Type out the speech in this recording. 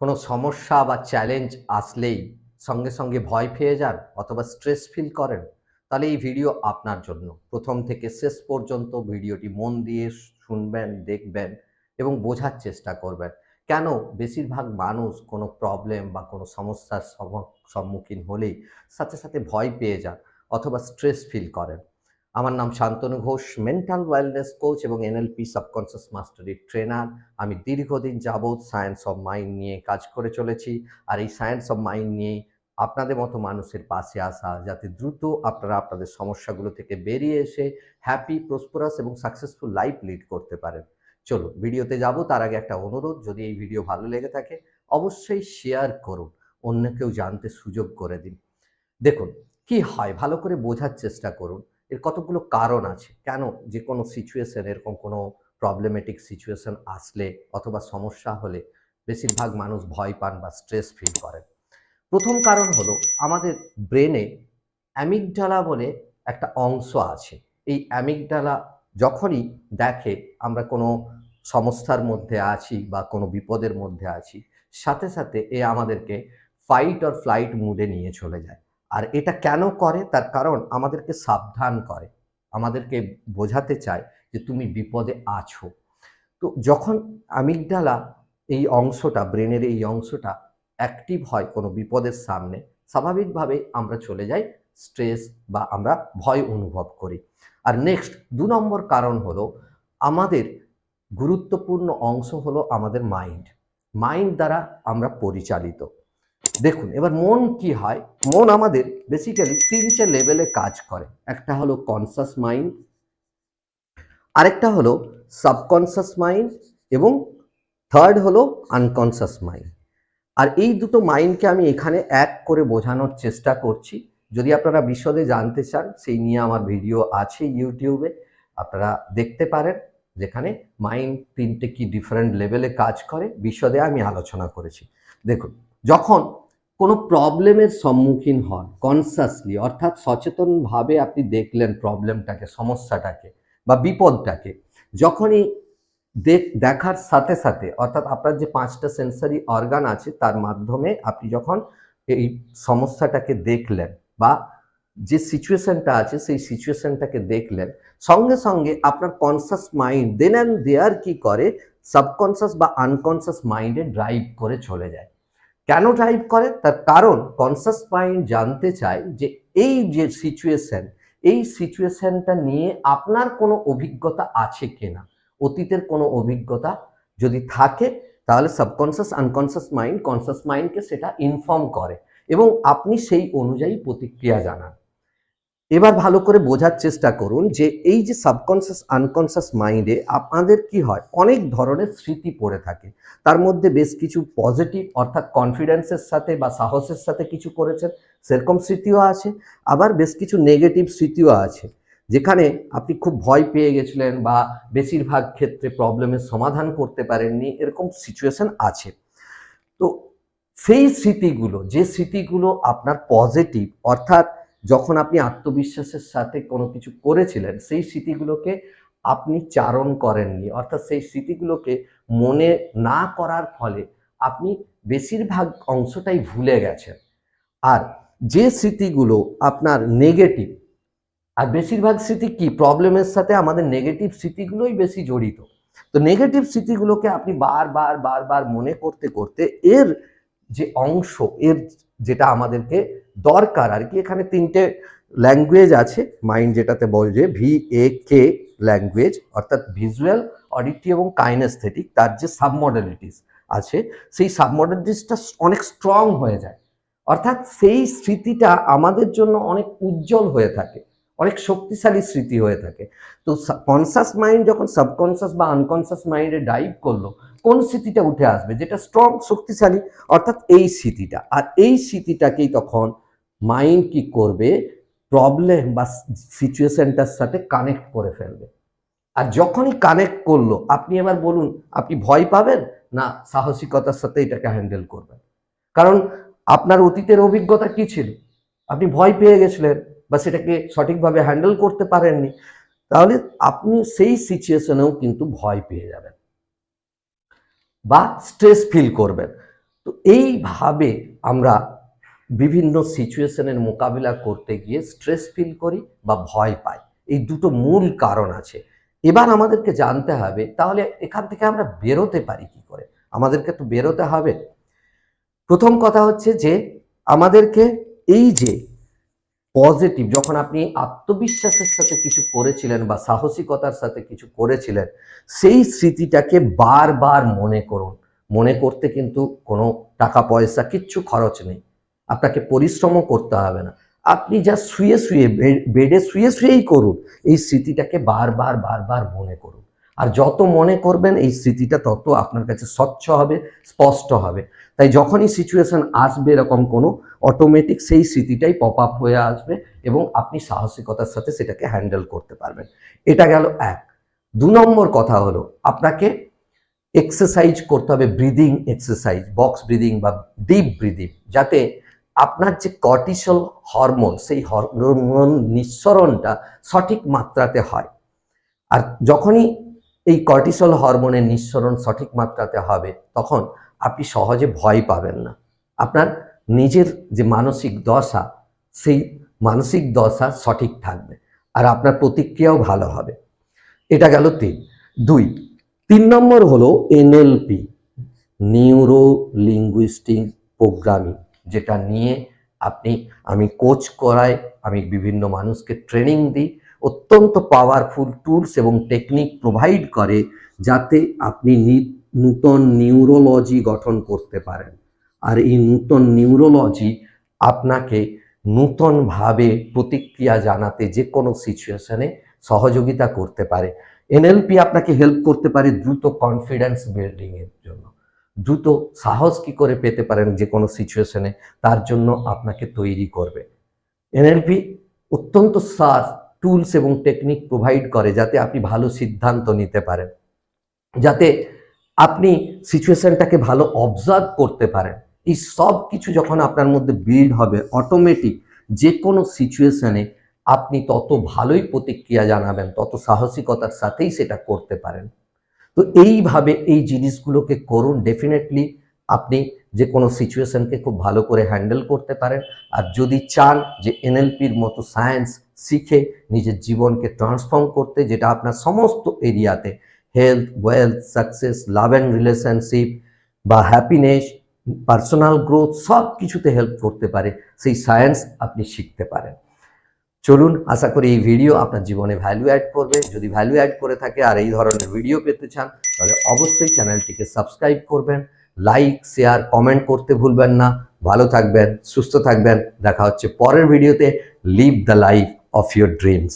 কোনো সমস্যা বা চ্যালেঞ্জ আসলেই সঙ্গে সঙ্গে ভয় পেয়ে যান অথবা স্ট্রেস ফিল করেন, তাহলে এই ভিডিও আপনার জন্য। প্রথম থেকে শেষ পর্যন্ত ভিডিওটি মন দিয়ে শুনবেন, দেখবেন এবং বোঝার চেষ্টা করবেন। কেন? বেশিরভাগ মানুষ কোনো প্রবলেম বা কোনো সমস্যার সম্মুখীন হলেই সাথে সাথে ভয় পেয়ে যান অথবা স্ট্রেস ফিল করেন। আমার নাম Shantanu Ghosh mental wellness coach এবং এনএলপি সাবকনসিয়াস মাস্টারি ট্রেনার আমি দীর্ঘদিন যাবৎ সায়েন্স অফ মাইন্ড নিয়ে কাজ করে চলেছি আর এই সায়েন্স অফ মাইন্ড নিয়েই আপনাদের মতো মানুষের পাশে আসা, যাতে দ্রুত আপনারা আপনাদের সমস্যাগুলো থেকে বেরিয়ে এসে হ্যাপি প্রসপরাস এবং সাকসেসফুল লাইফ লিড করতে পারেন। চলো ভিডিওতে যাব, তার আগে একটা অনুরোধ, যদি এই ভিডিও ভালো লেগে থাকে, অবশ্যই শেয়ার করুন অন্য কেউ জানতে সুযোগ করে দিন। দেখুন, কি হয়? ভালো করে বোঝার চেষ্টা করুন। এর কতগুলো কারণ আছে? কেন যে কোনো সিচুয়েশন এরকম কোনো প্রবলেমেটিক সিচুয়েশন আসলে অথবা সমস্যা হলে বেশিরভাগ মানুষ ভয় পান বা স্ট্রেস ফিল করেন। প্রথম কারণ হলো আমাদের ব্রেনে অ্যামিগডালা বলে একটা অংশ আছে। এই অ্যামিগডালা যখনই দেখে আমরা কোনো সমস্যার মধ্যে আছি বা কোনো বিপদের মধ্যে আছি, সাথে সাথে এ আমাদেরকে ফাইট অর ফ্লাইট মুডে নিয়ে চলে যায়। আর এটা কেন করে? তার কারণ আমাদেরকে সাবধান করে। আমাদেরকে বোঝাতে চায় যে তুমি বিপদে আছো। তো যখন আমিগডালা এই অংশটা, ব্রেনের এই অংশটা অ্যাক্টিভ হয় কোনো বিপদের সামনে, স্বাভাবিকভাবে আমরা চলে যাই স্ট্রেস বা আমরা ভয় অনুভব করি। আর নেক্সট দু নম্বর কারণ হলো আমাদের গুরুত্বপূর্ণ অংশ হলো আমাদের মাইন্ড মাইন্ড দ্বারা আমরা পরিচালিত। দেখুন, এবার মন কি হয়? মন আমাদের বেসিক্যালি তিনটে লেভেলে কাজ করে। একটা হলো কনসাস মাইন্ড আরেকটা হলো সাবকনসাস মাইন্ড এবং থার্ড হলো আনকনসাস মাইন্ড আর এই দুটো মাইন্ডকে আমি এখানে এক করে বোঝানোর চেষ্টা করছি। যদি আপনারা বিশদে জানতে চান, সেই নিয়ে আমার ভিডিও আছে ইউটিউবে আপনারা দেখতে পারেন যেখানে মাইন্ড তিনটে কি ডিফারেন্ট লেভেলে কাজ করে। বিশদে আমি আলোচনা করেছি। দেখুন যখন কোনো প্রবলেমের সম্মুখীন হন কনসাসলি অর্থাৎ সচেতনভাবে আপনি দেখলেন প্রবলেমটাকে সমস্যাটাকে বা বিপদটাকে, যখনই দেখার সাথে সাথে, অর্থাৎ আপনার যে পাঁচটা সেন্সারি অর্গান আছে, তার মাধ্যমে আপনি যখন এই সমস্যাটাকে দেখলেন বা যে সিচুয়েশনটা আছে, সেই সিচুয়েশনটাকে দেখলেন, সঙ্গে সঙ্গে আপনার conscious mind then and there কি করে সাবকনসাস বা আনকনসাস মাইন্ডে ড্রাইভ করে চলে যায়। কেন ড্রাইভ করে? তার কারণ কনসাস মাইন্ড জানতে চায় যে এই যে সিচুয়েশন এই সিচুয়েশনটা নিয়ে আপনার কোনো অভিজ্ঞতা আছে কিনা? অতীতের কোনো অভিজ্ঞতা যদি থাকে, তাহলে সাবকনসাস আনকনসাস মাইন্ড কনসাস মাইন্ডকে সেটা ইনফর্ম করে এবং আপনি সেই অনুযায়ী প্রতিক্রিয়া জানান। এবার ভালো করে বোঝার চেষ্টা করুন যে এই যে সাবকনসাস আনকনসাস মাইন্ডে আপনাদের কি হয়? অনেক ধরনের স্মৃতি পড়ে থাকে। তার মধ্যে বেশ কিছু পজিটিভ অর্থাৎ কনফিডেন্সের সাথে বা সাহসের সাথে কিছু করেছেন, সেরকম স্মৃতিও আছে। আবার বেশ কিছু নেগেটিভ স্মৃতিও আছে, যেখানে আপনি খুব ভয় পেয়ে গেছিলেন বা বেশিরভাগ ক্ষেত্রে প্রবলেমের সমাধান করতে পারেননি, এরকম সিচুয়েশন আছে। তো সেই স্মৃতিগুলো, যে স্মৃতিগুলো আপনার পজিটিভ অর্থাৎ যখন আপনি আত্মবিশ্বাসের সাথে কোনো কিছু করেছিলেন, সেই স্মৃতিগুলোকে আপনি চারণ করেননি। অর্থাৎ সেই স্মৃতিগুলোকে মনে না করার ফলে আপনি বেশিরভাগ অংশটাই ভুলে গেছেন। আর যে স্মৃতিগুলো আপনার নেগেটিভ আর বেশিরভাগ স্মৃতি কি? প্রবলেমের সাথে আমাদের নেগেটিভ স্মৃতিগুলোই বেশি জড়িত। তো নেগেটিভ স্মৃতিগুলোকে আপনি বারবার বারবার মনে করতে করতে এর যে অংশ, এর যেটা আমাদেরকে দরকার আর কি, এখানে তিনটে ল্যাঙ্গুয়েজ আছে মাইন্ড যেটাতে বলছে ভি এ কে ল্যাঙ্গুয়েজ অর্থাৎ ভিজুয়াল অডিটি এবং কাইনেস্থেটিক তার যে সাবমডেলিটিস আছে, সেই সাবমডেলিটিসটা অনেক স্ট্রং হয়ে যায়। অর্থাৎ সেই স্মৃতিটা আমাদের জন্য অনেক উজ্জ্বল হয়ে থাকে, অনেক শক্তিশালী স্মৃতি হয়ে থাকে। তো কনসাস মাইন্ড যখন সাবকনসাস বা আনকনসাস মাইন্ডে ডাইভ করল, কোন স্মৃতিটা উঠে আসবে? যেটা স্ট্রং শক্তিশালী, অর্থাৎ এই স্মৃতিটা। আর এই স্মৃতিটাকেই তখন মাইন্ড কি করবে? প্রবলেম বা সিচুয়েশনটার সাথে কানেক্ট করে ফেলবে। আর যখনই কানেক্ট করল, আপনি এবার বলুন, আপনি ভয় পাবেন? না, সাহসিকতার সাথে এটাকে হ্যান্ডেল করবেন। কারণ আপনার অতীতের অভিজ্ঞতা কি ছিল? আপনি ভয় পেয়ে গেছিলেন বা সেটাকে সঠিকভাবে হ্যান্ডেল করতে পারেননি। তাহলে আপনি সেই সিচুয়েশনেও কিন্তু ভয় পেয়ে যাবেন বা স্ট্রেস ফিল করবেন। তো এইভাবে আমরা বিভিন্ন সিচুয়েশনের মোকাবিলা করতে গিয়ে স্ট্রেস ফিল করি বা ভয় পাই। এই দুটো মূল কারণ আছে। এবার আমাদেরকে জানতে হবে, তাহলে এখান থেকে আমরা বেরোতে পারি কি করে? আমাদেরকে তো বেরোতে হবে। প্রথম কথা হচ্ছে যে, আমাদেরকে এই যে পজিটিভ যখন আপনি আত্মবিশ্বাসের সাথে কিছু করেছিলেন বা সাহসিকতার সাথে কিছু করেছিলেন, সেই স্মৃতিটাকে বারবার মনে করুন। মনে করতে কিন্তু কোনো টাকা পয়সা কিচ্ছু খরচ নেই। আপনাকে পরিশ্রমও করতে হবে না। আপনি যা শুয়ে শুয়ে বেডে শুয়ে শুয়েই করুন, এই স্মৃতিটাকে বারবার বারবার মনে করুন। আর যত মনে করবেন, এই স্মৃতিটা তত আপনার কাছে স্বচ্ছ হবে, স্পষ্ট হবে। তাই যখনই সিচুয়েশন আসবে এরকম কোনো অটোমেটিক সেই স্মৃতিটাই পপ আপ হয়ে আসবে এবং আপনি সাহসিকতার সাথে সেটাকে হ্যান্ডেল করতে পারবেন। এটা গেল এক। দু নম্বর কথা হলো, আপনাকে এক্সারসাইজ করতে হবে ব্রিদিং এক্সারসাইজ বক্স ব্রিদিং বা ডিপ ব্রিদিং যাতে আপনার যে কর্টিসল হরমোন সেই হরমোন নিঃসরণটা সঠিক মাত্রাতে হয়। আর যখনই এই কর্টিসল হরমোনের নিঃসরণ সঠিক মাত্রাতে হবে, তখন আপনি সহজে ভয় পাবেন না। আপনার নিজের যে মানসিক দশা, সেই মানসিক দশা সঠিক থাকবে আর আপনার প্রতিক্রিয়াও ভালো হবে। এটা গেল তিন। দুই, তিন নম্বর হলো এনএলপি নিউরো লিঙ্গুইস্টিক প্রোগ্রামিং। যেটা নিয়ে আপনি, আমি কোচ করাই, আমি বিভিন্ন মানুষকে ট্রেনিং দিই, অত্যন্ত পাওয়ারফুল টুলস এবং টেকনিক প্রোভাইড করে যাতে আপনি নূতন নিউরোলজি গঠন করতে পারেন। আর এই নূতন নিউরোলজি আপনাকে নূতনভাবে প্রতিক্রিয়া জানাতে যে কোনো সিচুয়েশনে সহযোগিতা করতে পারে। এনএলপি আপনাকে হেল্প করতে পারে দ্রুত কনফিডেন্স বিল্ডিং এর জন্য। দ্রুত সাহস কি করে পেতে পারেন যে কোনো সিচুয়েশনে তার জন্য আপনাকে তৈরি করবে। এনএলপি অত্যন্ত সার টুলস এবং টেকনিক প্রোভাইড করে যাতে আপনি ভালো সিদ্ধান্ত নিতে পারেন। যাতে আপনি সিচুয়েশনটাকে ভালো অবজার্ভ করতে পারেন। এই সব কিছু যখন আপনার মধ্যে বিল্ড হবে অটোমেটিক যে কোনো সিচুয়েশনে আপনি তত ভালোই প্রতিক্রিয়া জানাবেন, তত সাহসিকতার সাথেই সেটা করতে পারেন। তো এইভাবে এই জিনিসগুলোকে করুন। ডেফিনেটলি আপনি যে কোনো সিচুয়েশনকে খুব ভালো করে হ্যান্ডেল করতে পারেন। আর যদি চান যে এনএলপির মতো সায়েন্স শিখে নিজের জীবনকে ট্রান্সফর্ম করতে, যেটা আপনার সমস্ত এরিয়াতে health wealth success love and relationship বা হ্যাপিনেস পার্সোনাল গ্রোথ সব কিছুতে হেল্প করতে পারে, সেই সায়েন্স আপনি শিখতে পারেন। চলুন আশা করি এই ভিডিও আপনার জীবনে ভ্যালু অ্যাড করবে। যদি ভ্যালু অ্যাড করে থাকে আর এই ধরনের ভিডিও পেতে চান, তাহলে অবশ্যই চ্যানেলটিকে সাবস্ক্রাইব করবেন। লাইক শেয়ার কমেন্ট করতে ভুলবেন না। ভালো থাকবেন, সুস্থ থাকবেন। দেখা হচ্ছে পরের ভিডিওতে live the life of your dreams